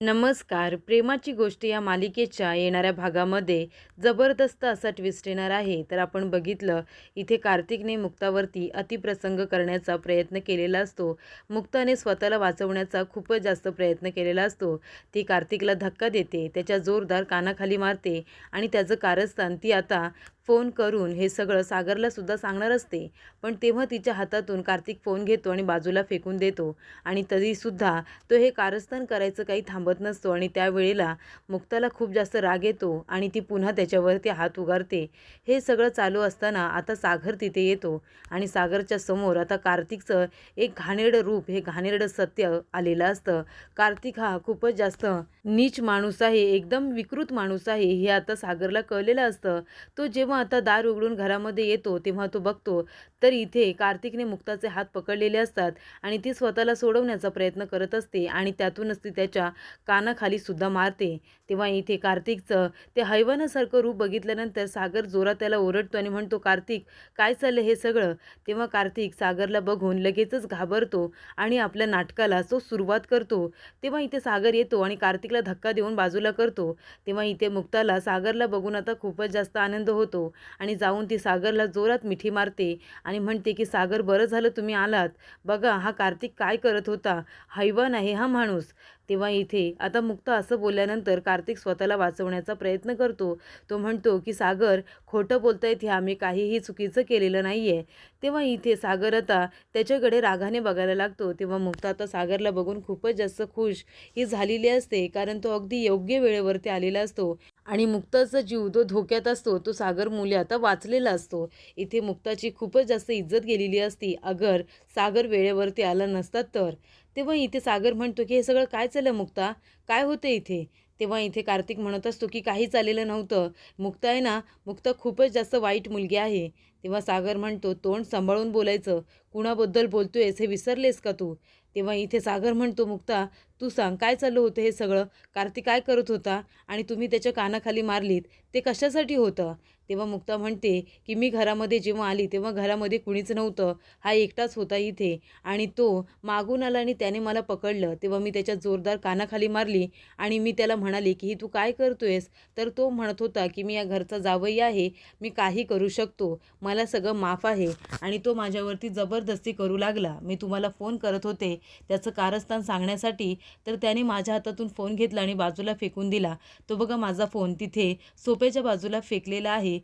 नमस्कार. प्रेमाची गोष्ट या मालिकेच्या येणाऱ्या भागामध्ये जबरदस्त असा ट्विस्ट येणार आहे. तर आपण बघितलं इथे कार्तिकने मुक्तावरती अतिप्रसंग करण्याचा प्रयत्न केलेला असतो. मुक्ताने स्वतःला वाचवण्याचा खूपच जास्त प्रयत्न केलेला असतो. ती कार्तिकला धक्का देते त्याच्या जोरदार कानाखाली मारते आणि त्याचं कारस्थान ती आता फोन करून हे सगळं सागरला सुद्धा सांगणार असते. पण तेव्हा तिच्या हातातून कार्तिक फोन घेतो आणि बाजूला फेकून देतो. आणि तरीसुद्धा तो हे कारस्थान करायचं काही थांबत नसतो आणि त्यावेळेला मुक्ताला खूप जास्त राग येतो आणि ती पुन्हा त्याच्यावरती हात उगारते. हे सगळं चालू असताना आता सागर तिथे येतो आणि सागरच्या समोर आता कार्तिकचं एक घाणेरडं रूप हे घाणेरडं सत्य आलेलं असतं. कार्तिक हा खूपच जास्त नीच माणूस आहे एकदम विकृत माणूस आहे हे आता सागरला कळलेलं असतं. तो जेव्हा आता दार उघडून घरामध्ये येतो तेव्हा तो बघतो तर इथे कार्तिकने मुक्ताचे हात पकडलेले असतात आणि ती स्वतःला सोडवण्याचा प्रयत्न करत असते आणि त्यातूनच ती त्याच्या कानाखाली सुद्धा मारते. तेव्हा इथे कार्तिकचं ते हैवानासारखं रूप बघितल्यानंतर सागर जोरात त्याला ओरडतो आणि म्हणतो कार्तिक काय चाललं हे सगळं? तेव्हा कार्तिक सागरला बघून लगेचच घाबरतो आणि आपल्या नाटकाला तो सुरुवात करतो. तेव्हा इथे सागर येतो आणि कार्तिकला धक्का देऊन बाजूला करतो तेव्हा इथे मुक्ताला सागरला बघून आता खूपच जास्त आनंद होतो आणि जाऊन ती सागरला जोरात मिठी मारते आणि म्हणते की सागर बरं झालं तुम्ही आलात. बघा हा कार्तिक काय करत होता? हैवान आहे हा माणूस. तेव्हा इथे. आता मुक्त असं बोलल्यानंतर कार्तिक स्वतःला वाचवण्याचा प्रयत्न करतो. तो म्हणतो की सागर खोटं बोलतायत ह्या मी काहीही चुकीचं केलेलं नाही आहे तेव्हा इथे सागर आता त्याच्याकडे रागाने बघायला लागतो. तेव्हा मुक्त आता सागरला बघून खूपच जास्त खुश. ही झालेली असते कारण तो अगदी योग्य वेळेवरती आलेला असतो. आणि मुक्ताचा जीव जो धोक्यात असतो तो सागर मुले आता वाचलेला असतो. इथे मुक्ताची खूपच जास्त इज्जत गेलेली असती. अगर सागर वेळेवरती आला नसता तर. तेव्हा इथे सागर म्हणतो की हे सगळं काय चाललं मुक्ता? काय होतं इथे? तेव्हा इथे कार्तिक म्हणत असतो की काही चाललेलं नव्हतं. मुक्ता आहे ना मुक्ता खूपच जास्त वाईट मुलगी आहे. तेव्हा सागर म्हणतो तोंड सांभाळून बोलायचं. कुणाबद्दल बोलतोयस? हे विसरलेस का तू? तेव्हा इथे सागर म्हणतो मुक्ता तू सांग काय चाललं होतं हे सगळं? कार्तिक काय करत होता? आणि तुम्ही त्याच्या कानाखाली मारलीत. ते कशासाठी होतं? तेव्हा मुक्ता म्हणते की मी घरामध्ये जेव्हा आली तेव्हा घरामध्ये कुणीच नव्हतं. हा एकटाच होता इथे. आणि तो मागून आला आणि त्याने मला पकडलं. तेव्हा मी त्याच्या जोरदार कानाखाली मारली आणि मी त्याला म्हणाले की तू काय करतोयस? तर तो म्हणत होता की मी या घरचा जावई आहे. मी काही करू शकतो. मला सगळं माफ आहे. आणि तो माझ्यावरती जबरदस्ती करू लागला. मी तुम्हाला फोन करत होते. त्याचं कारस्थान सांगण्यासाठी तर त्याने माझ्या हातातून फोन घेतला आणि बाजूला फेकून दिला. तो बघा माझा फोन. तिथे सोप्याच्या बाजूला फेकलेला आहे.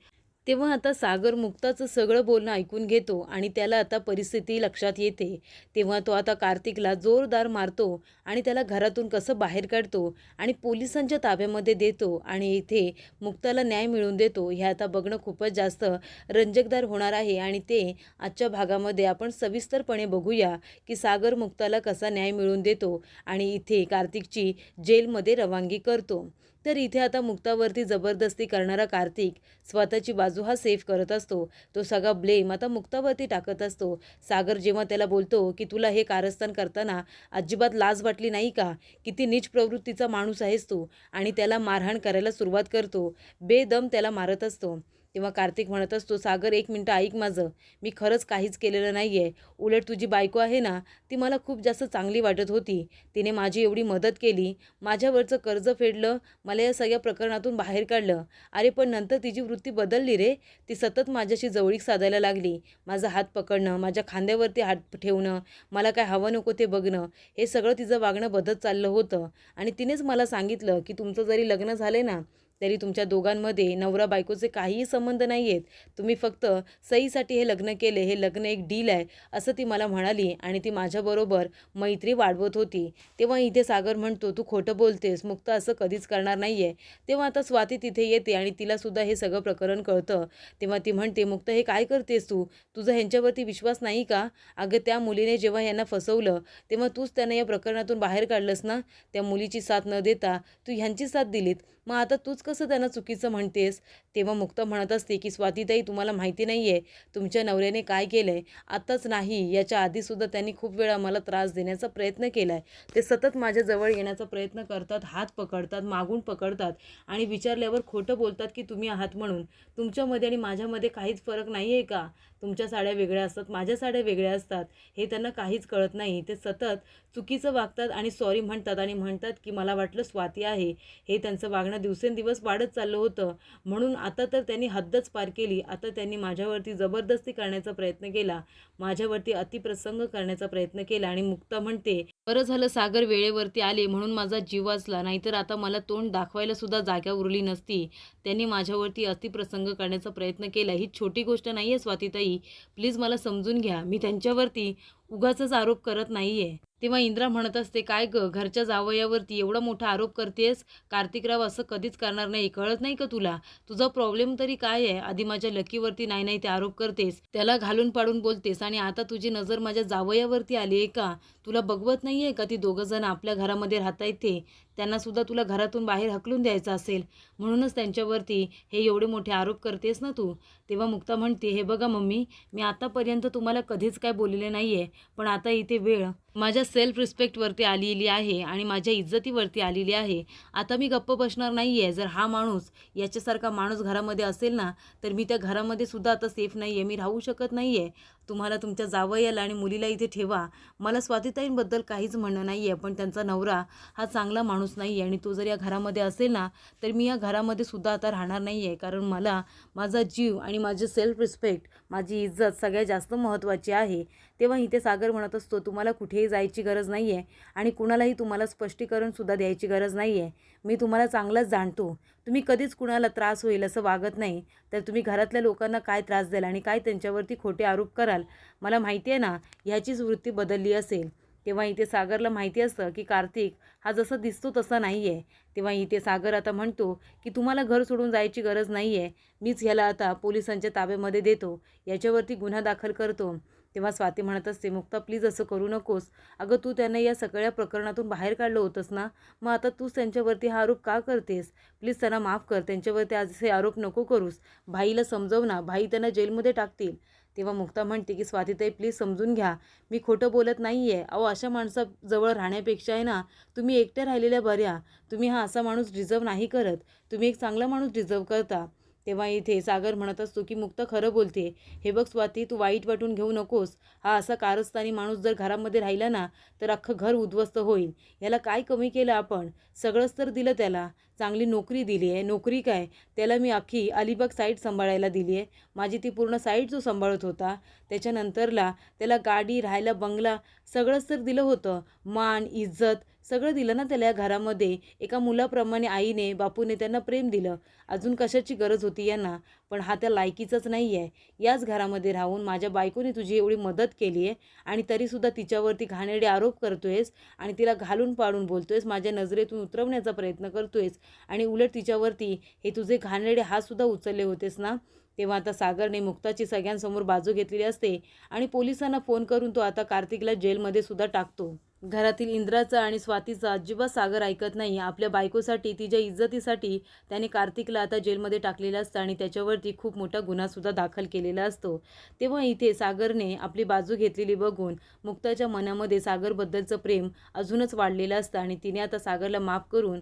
तेव्हा आता सागर मुक्ताचं सगळं बोलणं ऐकून घेतो आणि त्याला आता परिस्थिती लक्षात येते. तेव्हा तो आता कार्तिकला जोरदार मारतो आणि त्याला घरातून कसं बाहेर काढतो आणि पोलिसांच्या ताब्यामध्ये देतो आणि इथे मुक्ताला न्याय मिळवून देतो. हे आता बघणं खूपच जास्त रंजकदार होणार आहे आणि ते आजच्या भागामध्ये आपण सविस्तरपणे बघूया की सागर मुक्ताला कसा न्याय मिळवून देतो आणि इथे कार्तिकची जेलमध्ये रवानगी करतो. तर इथे आता मुक्तावरती जबरदस्ती करणारा कार्तिक स्वतःची बाजू हा सेफ करत असतो. तो सगळा ब्लेम आता मुक्तावरती टाकत असतो. सागर जेव्हा त्याला बोलतो की तुला हे कारस्थान करताना अजिबात लाज वाटली नाही का? किती नीच प्रवृत्तीचा माणूस आहेस तू. आणि त्याला मारहाण करायला सुरुवात करतो. बेदम त्याला मारत असतो. तेव्हा कार्तिक म्हणत असतो सागर एक मिनटं ऐक माझं. मी खरंच काहीच केलेलं नाही आहे उलट तुझी बायको आहे ना ती मला खूप जास्त चांगली वाटत होती. तिने माझी एवढी मदत केली. माझ्यावरचं कर्ज फेडलं. मला या सगळ्या प्रकरणातून बाहेर काढलं. अरे पण नंतर तिची वृत्ती बदलली रे. ती सतत माझ्याशी जवळीक साधायला लागली. माझा हात पकडणं माझ्या खांद्यावरती हात ठेवणं मला काय हवं नको ते बघणं हे सगळं तिचं वागणं बदत चाललं होतं. आणि तिनेच मला सांगितलं की तुमचं जरी लग्न झालं ना तरी तुमच्या दोघांमध्ये नवरा बायकोचे काहीही संबंध नाही आहेत तुम्ही फक्त सईसाठी हे लग्न केले हे लग्न एक डील आहे असं ती मला म्हणाली आणि ती माझ्याबरोबर मैत्री वाढवत होती. तेव्हा इथे सागर म्हणतो तू खोटं बोलतेस मुक्त असं कधीच करणार नाही आहे तेव्हा आता स्वाती तिथे येते आणि तिलासुद्धा हे सगळं प्रकरण कळतं. तेव्हा ती म्हणते मुक्त हे काय करतेस तू? तुझा ह्यांच्यावरती विश्वास नाही का? अगं त्या मुलीने जेव्हा यांना फसवलं तेव्हा तूच त्यांना या प्रकरणातून बाहेर काढलंस ना? त्या मुलीची साथ न देता तू ह्यांची साथ दिलीत. मग आता तूच कसं कसं त्यांना चुकीचं म्हणतेस? तेव्हा मुक्त म्हणत असते की स्वातीताई तुम्हाला माहिती नाही आहे तुमच्या नवऱ्याने काय केलं आहे आत्ताच नाही याच्या आधीसुद्धा त्यांनी खूप वेळा मला त्रास देण्याचा प्रयत्न केला आहे ते सतत माझ्याजवळ येण्याचा प्रयत्न करतात हात पकडतात मागून पकडतात आणि विचारल्यावर खोटं बोलतात की तुम्ही आहात म्हणून. तुमच्यामध्ये आणि माझ्यामध्ये काहीच फरक नाही आहे का? तुमच्या साड्या वेगळ्या असतात माझ्या साड्या वेगळ्या असतात हे त्यांना काहीच कळत नाही. ते सतत चुकीचं वागतात आणि सॉरी म्हणतात आणि म्हणतात की मला वाटलं स्वाती आहे. हे त्यांचं वागणं दिवसेंदिवस वाढत चाललं होतं. म्हणून आता तर त्यांनी हद्दच पार केली. आता त्यांनी माझ्यावरती जबरदस्ती करण्याचा प्रयत्न केला. माझ्यावरती अतिप्रसंग करण्याचा प्रयत्न केला आणि मुक्ता म्हणते बरं झालं सागर वेळेवरती आले म्हणून माझा जीव वाचला. नाहीतर आता मला तोंड दाखवायला सुद्धा जागा उरली नसती. त्यांनी माझ्यावरती अतिप्रसंग करण्याचा प्रयत्न केला. ही छोटी गोष्ट नाही आहे स्वातीताई. प्लीज मला समजून घ्या. मी त्यांच्यावरती उगाचच आरोप करत नाही आहे तेव्हा इंद्रा म्हणत असते काय ग घरच्या जावयावरती एवढा मोठा आरोप करतेस? कार्तिकराव असं कधीच करणार नाही. कळत नाही का तुला? तुझा प्रॉब्लेम तरी काय आहे? आधी माझ्या लकीवरती नाही नाही ते आरोप करतेस. त्याला घालून पाडून बोलतेस. आणि आता तुझी नजर माझ्या जावयावरती आली आहे का? तुला बघवत नाही आहे का ती दोघं जण आपल्या घरामध्ये राहतायत ते? त्यांना सुद्धा तुला घरातून बाहेर हकलून द्यायचं असेल. म्हणूनच त्यांच्यावरती हे एवढे मोठे आरोप करतेस ना तू? तेव्हा मुक्ता म्हणते हे बघा मम्मी मी आतापर्यंत तुम्हाला कधीच काय बोललेले नाही आहे पण आता इथे वेळ. माझ्या सेल्फ रिस्पेक्टवरती आलेली आहे आणि माझ्या इज्जतीवरती आलेली आहे. आता मी गप्प बसणार नाही आहे जर हा माणूस याच्यासारखा माणूस घरामध्ये असेल ना तर मी त्या घरामध्ये सुद्धा आता सेफ नाही आहे मी राहू शकत नाही आहे तुम्हाला तुमच्या जावयाला आणि मुलीला इथे ठेवा. मला स्वातीताईंबद्दल काहीच म्हणणं नाही आहे पण त्यांचा नवरा हा चांगला माणूस नाही आहे आणि तो जर या घरामध्ये असेल ना तर मी या घरामध्ये सुद्धा आता राहणार नाही आहे कारण मला माझा जीव आणि माझे सेल्फ रिस्पेक्ट माझी इज्जत सगळ्यात जास्त महत्त्वाची आहे. तेव्हा इथे सागर म्हणत असतो तुम्हाला कुठेही जायची गरज नाही आहे आणि कुणालाही तुम्हाला स्पष्टीकरणसुद्धा द्यायची गरज नाही आहे मी तुम्हाला चांगलंच जाणतो. तुम्ही कधीच कुणाला त्रास होईल असं वागत नाही तर तुम्ही घरातल्या लोकांना काय त्रास द्याल आणि काय त्यांच्यावरती खोटे आरोप कराल मला माहिती आहे ना ह्याचीच वृत्ती बदलली असेल. तेव्हा इथे सागरला माहिती असतं की कार्तिक हा जसा दिसतो तसा नाही आहे तेव्हा इथे सागर आता म्हणतो की तुम्हाला घर सोडून जायची गरज नाही आहे मीच ह्याला आता पोलिसांच्या ताब्यामध्ये देतो. याच्यावरती गुन्हा दाखल करतो. तेव्हा स्वाती म्हणत असते मुक्ता प्लीज असं करू नकोस. अगं तू त्यांना या सगळ्या प्रकरणातून बाहेर काढलं होतंस ना? मग आता तूच त्यांच्यावरती हा आरोप का करतेस? प्लीज त्यांना माफ कर. त्यांच्यावरती आज असे आरोप नको करूस. भाईला समजव ना. भाई त्यांना जेलमध्ये टाकतील. तेव्हा मुक्ता म्हणते की स्वातीताई प्लीज समजून घ्या. मी खोटं बोलत नाही आहे अहो अशा माणसाजवळ राहण्यापेक्षा आहे ना तुम्ही एकट्या राहिलेल्या बऱ्या. तुम्ही हा असा माणूस डिझर्व नाही करत. तुम्ही एक चांगला माणूस डिझर्व करता. तेव्हा इथे सागर म्हणत असतो की मुक्त खरं बोलते. हे बघ स्वाती तू वाईट वाटून घेऊ नकोस. हा असा कारस्थानी माणूस जर घरामध्ये राहिला ना तर अख्खं घर उद्ध्वस्त होईल. याला काय कमी केलं आपण? सगळंच तर दिलं त्याला. चांगली नोकरी दिली आहे. नोकरी काय? त्याला मी अख्खी अलिबाग साईट सांभाळायला दिली आहे. माझी ती पूर्ण साईट जो सांभाळत होता त्याच्यानंतरला त्याला गाडी राहायला बंगला सगळंच तर दिलं होतं. मान इज्जत सगळं दिलं ना त्याला या घरामध्ये. एका मुलाप्रमाणे आईने बापूने त्यांना प्रेम दिलं. अजून कशाची गरज होती यांना? पण हा त्या लायकीचाच नाही आहे याच घरामध्ये राहून माझ्या बायकोने तुझी एवढी मदत केली आहे आणि तरीसुद्धा तिच्यावरती घाणेरडे आरोप करतोयस आणि तिला घालून पाडून बोलतोयस माझ्या नजरेतून उतरवण्याचा प्रयत्न करतोयस आणि उलट तिच्यावरती हे तुझे घाणेरडे हातसुद्धा उचलले होतेस ना? तेव्हा आता सागरने मुक्ताची सगळ्यांसमोर बाजू घेतलेली असते आणि पोलिसांना फोन करून तो आता कार्तिकला जेलमध्ये सुद्धा टाकतो. घरातील इंद्राचा आणि स्वातीचा अजिबात सागर ऐकत नाही. आपल्या बायकोसाठी तिच्या इज्जतीसाठी त्याने कार्तिकला आता जेलमध्ये टाकलेलं असतं आणि त्याच्यावरती खूप मोठा गुन्हासुद्धा दाखल केलेला असतो. तेव्हा इथे सागरने आपली बाजू घेतलेली बघून मुक्ताच्या मनामध्ये सागरबद्दलचं प्रेम अजूनच वाढलेलं असतं आणि तिने आता सागरला माफ करून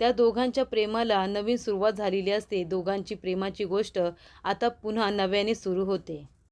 त्या दोघांच्या प्रेमाला नवीन सुरुवात झालेली असते. दोघांची प्रेमाची गोष्ट आता पुन्हा नव्याने सुरू होते.